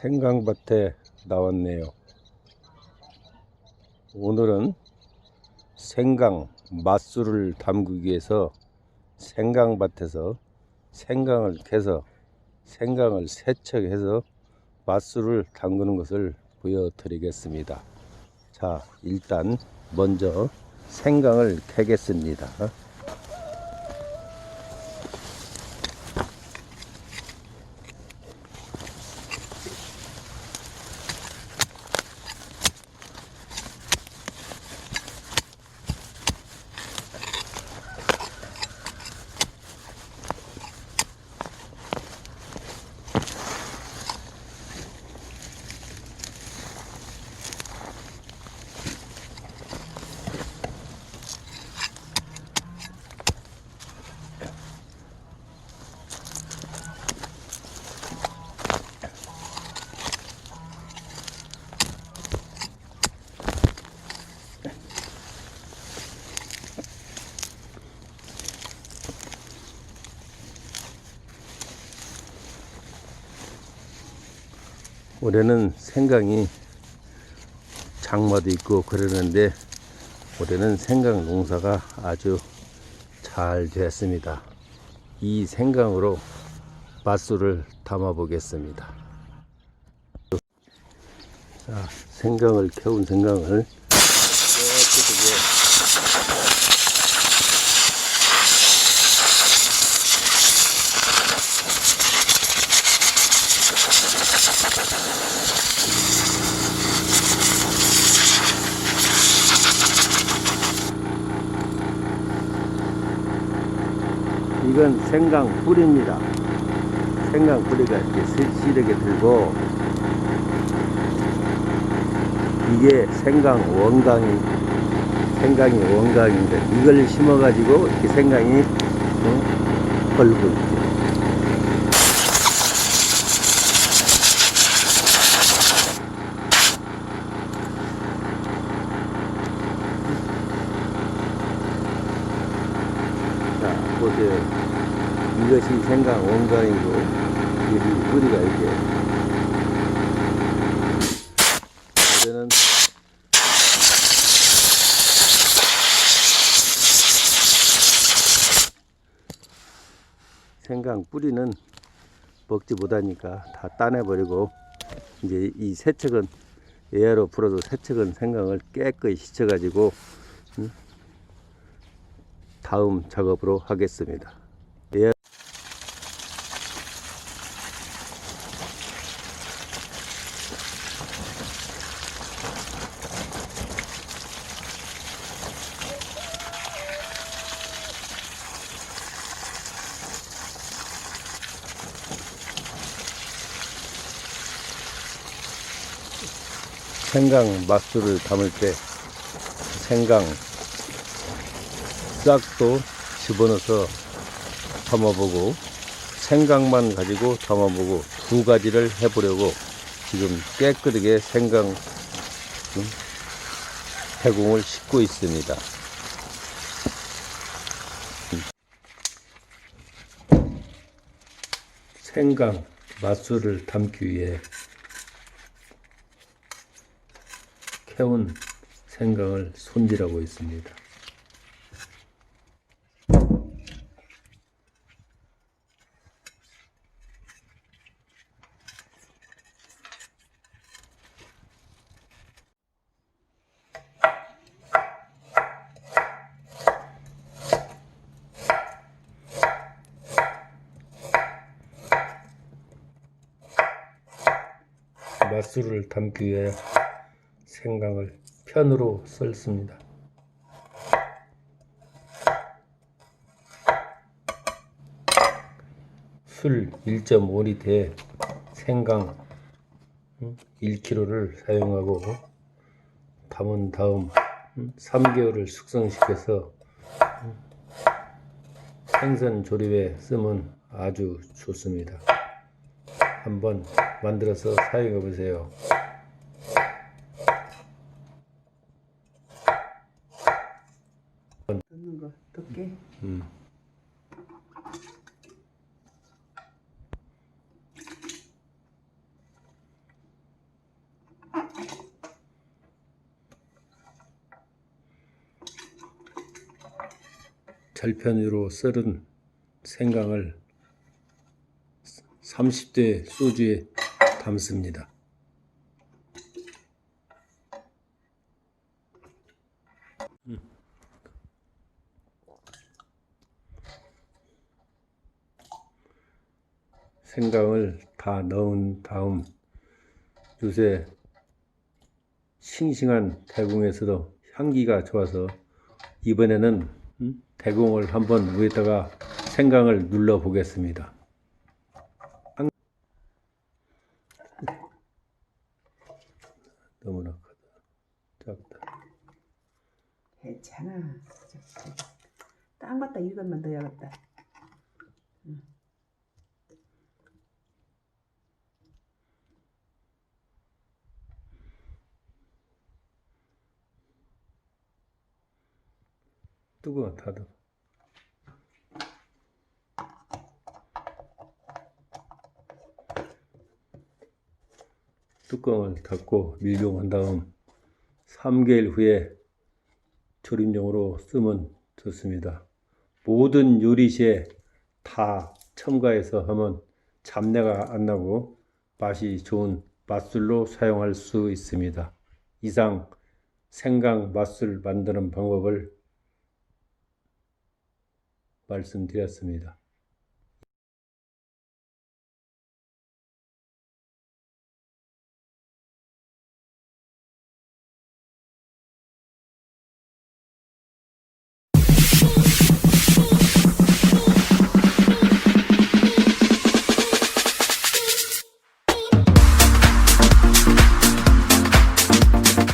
생강밭에 나왔네요. 오늘은 생강 맛술을 담그기 위해서 생강밭에서 생강을 캐서 생강을 세척해서 맛술을 담그는 것을 보여드리겠습니다. 자, 일단 먼저 생강을 캐겠습니다. 올해는 생강이 장마도 있고 그러는데 올해는 생강 농사가 아주 잘 됐습니다. 이 생강으로 맛술을 담아 보겠습니다. 자, 생강을 캐온 생강을 이건 생강 뿌리입니다. 생강 뿌리가 이렇게 실실하게 들고 이게 생강 원강이 생강이 원강인데 이걸 심어가지고 이렇게 생강이 어, 벌고 있죠. 자, 보세요. 이것이 생강 원강이고, 여기 뿌리가 이렇게. 이거는 생강 뿌리는 먹지 못하니까 다 따내버리고, 이제 이 세척은 에어로 풀어도 세척은 생강을 깨끗이 씻어가지고, 다음 작업으로 하겠습니다. 생강 맛술을 담을 때 생강 싹도 집어넣어서 담아보고 생강만 가지고 담아보고 두 가지를 해보려고 지금 깨끗하게 생강 음, 대공을 씻고 있습니다. 음. 생강 맛술을 담기 위해 캐온 생강을 손질하고 있습니다. 맛술을 담기 위해 생강을 편으로 썰습니다. 술 1.5리터에 생강 1kg를 사용하고 담은 다음 3개월을 숙성시켜서 생선 조림에 쓰면 아주 좋습니다. 한번 만들어서 사용해 보세요. 이게 음. 절편으로 썰은 생강을 30대 소주에 담습니다. 생강을 다 넣은 다음 요새 싱싱한 대궁에서도 향기가 좋아서 이번에는 음, 대궁을 한번 위에다가 생강을 눌러 보겠습니다. 너무나. 작다. 괜찮아. 딱 맞다. 이것만 넣어야겠다. 뜨거워 다들. 뚜껑을 닫고 밀봉한 다음 3개월 후에 조림용으로 쓰면 좋습니다. 모든 요리시에 다 첨가해서 하면 잡내가 안 나고 맛이 좋은 맛술로 사용할 수 있습니다. 이상 생강 맛술 만드는 방법을 말씀드렸습니다.